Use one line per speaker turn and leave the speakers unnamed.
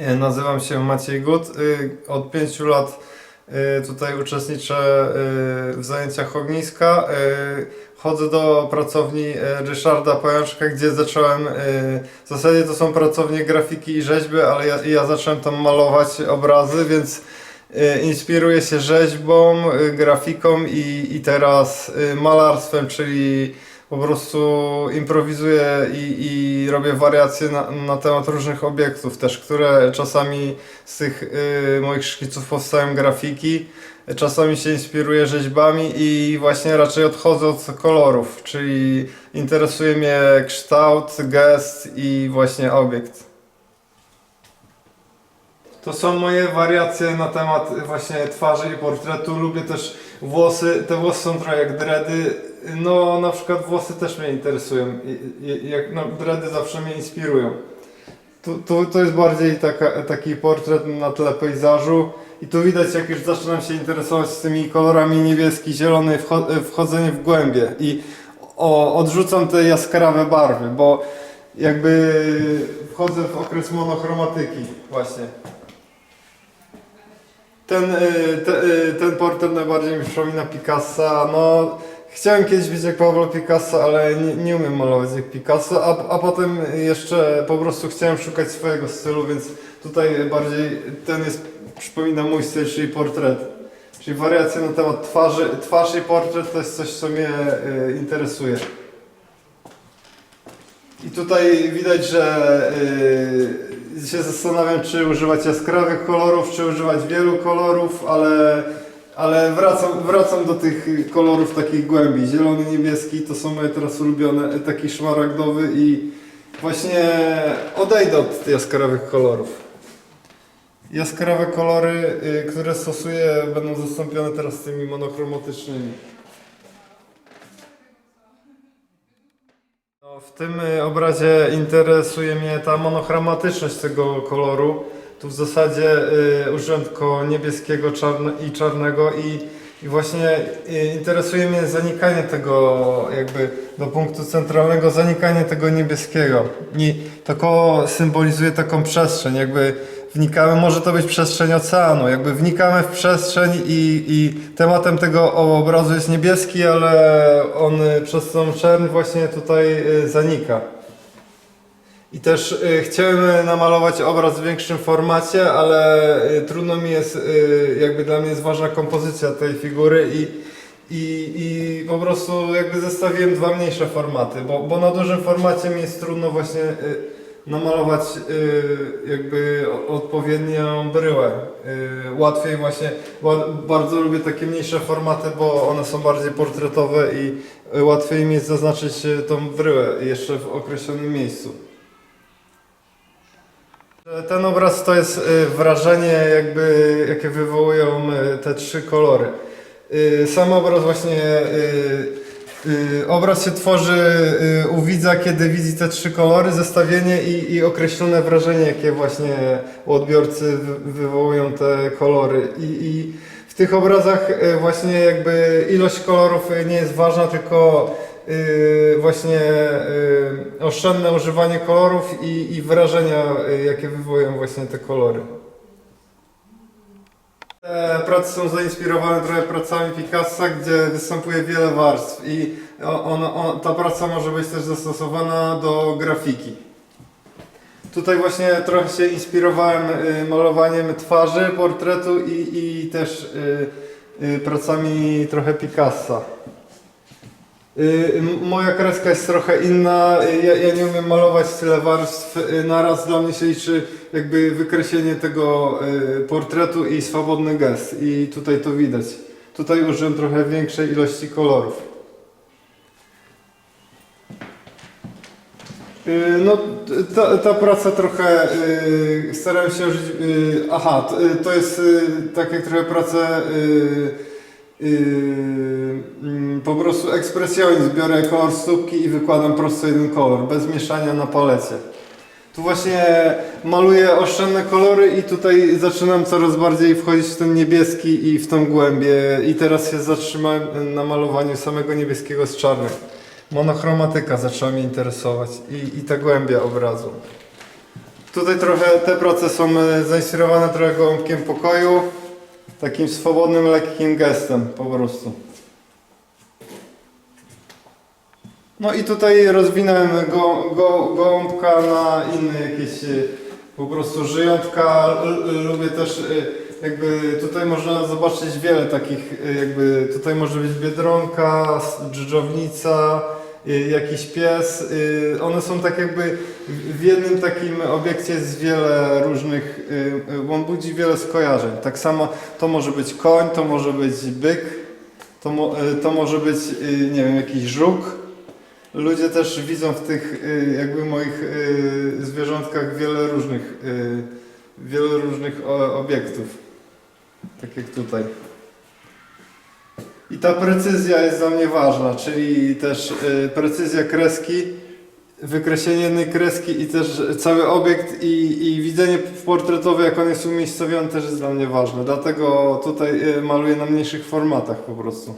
E, Nazywam się Maciej Gut. Y, Od pięciu lat y, tutaj uczestniczę w zajęciach ogniska. Chodzę do pracowni Ryszarda Pajączka, gdzie zacząłem, w zasadzie to są pracownie grafiki i rzeźby, ale ja, ja zacząłem tam malować obrazy, więc y, inspiruję się rzeźbą, y, grafiką i, i teraz y, malarstwem, czyli po prostu improwizuję i, i robię wariacje na, na temat różnych obiektów też, które czasami z tych y, moich szkiców powstają grafiki, czasami się inspiruję rzeźbami i właśnie raczej odchodzę od kolorów, czyli interesuje mnie kształt, gest i właśnie obiekt. To są moje wariacje na temat właśnie twarzy i portretu. Lubię też włosy. Te włosy są trochę jak dready. No na przykład włosy też mnie interesują. Jak, no, dready zawsze mnie inspirują. Tu, tu, to jest bardziej taka, taki portret na tle pejzażu. I tu widać, jak już zaczynam się interesować tymi kolorami niebieski, zielony, wcho- wchodzenie w głębie. I o, odrzucam te jaskrawe barwy, bo jakby wchodzę w okres monochromatyki właśnie. Ten, y, te, y, ten portret najbardziej mi przypomina Picassa. No, chciałem kiedyś być jak Pablo Picasso, ale nie, nie umiem malować jak Picasso, a, a potem jeszcze po prostu chciałem szukać swojego stylu, więc tutaj bardziej ten jest, przypomina mój styl, czyli portret. Czyli wariacje na temat twarzy. Twarz i portret to jest coś, co mnie y, interesuje. I tutaj widać, że y, się zastanawiam, czy używać jaskrawych kolorów, czy używać wielu kolorów, ale, ale wracam, wracam do tych kolorów takich głębi. Zielony, niebieski to są moje teraz ulubione, taki szmaragdowy i właśnie odejdę od jaskrawych kolorów. Jaskrawe kolory, y, które stosuję, będą zastąpione teraz tymi monochromatycznymi. Tym y, obrazie interesuje mnie ta monochromatyczność tego koloru. Tu w zasadzie y, użyłem tylko niebieskiego czarne, i czarnego i, i właśnie y, interesuje mnie zanikanie tego jakby do punktu centralnego, zanikanie tego niebieskiego. I to koło symbolizuje taką przestrzeń, jakby wnikamy, może to być przestrzeń oceanu, jakby wnikamy w przestrzeń i, i tematem tego obrazu jest niebieski, ale on przez tą czerń właśnie tutaj y, zanika. I też y, chciałem namalować obraz w większym formacie, ale y, trudno mi jest, jakby dla mnie jest ważna kompozycja tej figury i, i, i po prostu jakby zestawiłem dwa mniejsze formaty, bo, bo na dużym formacie mi jest trudno właśnie namalować y, jakby odpowiednią bryłę. Y, łatwiej właśnie, ba- bardzo lubię takie mniejsze formaty, bo one są bardziej portretowe i y, łatwiej mi jest zaznaczyć y, tą bryłę jeszcze w określonym miejscu. Ten obraz to jest y, wrażenie, jakby, jakie wywołują te trzy kolory. Sam obraz właśnie. Y, Obraz się tworzy y, u widza, kiedy widzi te trzy kolory, zestawienie i, i określone wrażenie, jakie właśnie u odbiorcy wy- wywołują te kolory. I, I w tych obrazach y, właśnie jakby ilość kolorów nie jest ważna, tylko właśnie oszczędne używanie kolorów i, i wrażenia, jakie wywołują właśnie te kolory. Te prace są zainspirowane trochę pracami Picassa, gdzie występuje wiele warstw i o- ono, on, ta praca może być też zastosowana do grafiki. Tutaj właśnie trochę się inspirowałem y, malowaniem twarzy, portretu i, i też y, y, pracami trochę Picassa. Y, m- Moja kreska jest trochę inna, y, ja, ja nie umiem malować tyle warstw y, naraz, dla mnie się liczy jakby wykreślenie tego y, portretu i swobodny gest i tutaj to widać. Tutaj użyłem trochę większej ilości kolorów. Y, No, ta, ta praca trochę y, starałem się użyć. Y, aha, to, y, jest y, tak jak trochę praca. Y, y, mm, po prostu ekspresjonizm. Biorę kolor stópki i wykładam prosto jeden kolor, bez mieszania na palecie. Tu właśnie maluję oszczędne kolory i tutaj zaczynam coraz bardziej wchodzić w ten niebieski i w tą głębię. I teraz się zatrzymałem na malowaniu samego niebieskiego z czarnym. Monochromatyka zaczęła mnie interesować i, i ta głębia obrazu. Tutaj trochę te prace są e, zainspirowane trochę gołąbkiem pokoju. Takim swobodnym, lekkim gestem po prostu. No i tutaj rozwinąłem go, go, gołąbka na inne jakieś e, po prostu żyjątka. L- lubię też e, jakby tutaj można zobaczyć wiele takich jakby tutaj może być biedronka, dżdżownica, jakiś pies. e, One są tak jakby w- jednym takim obiekcie jest wiele różnych, e, on budzi wiele skojarzeń. Tak samo to może być koń, to może być byk, to, to może być nie wiem jakiś żuk. Ludzie też widzą w tych y, jakby moich y, zwierzątkach wiele różnych, y, wiele różnych obiektów. Tak jak tutaj. I ta precyzja jest dla mnie ważna, czyli też y, precyzja kreski, wykreślenie jednej kreski i też cały obiekt i, i widzenie portretowe, jak on jest umiejscowiony też jest dla mnie ważne. Dlatego tutaj y, maluję na mniejszych formatach po prostu.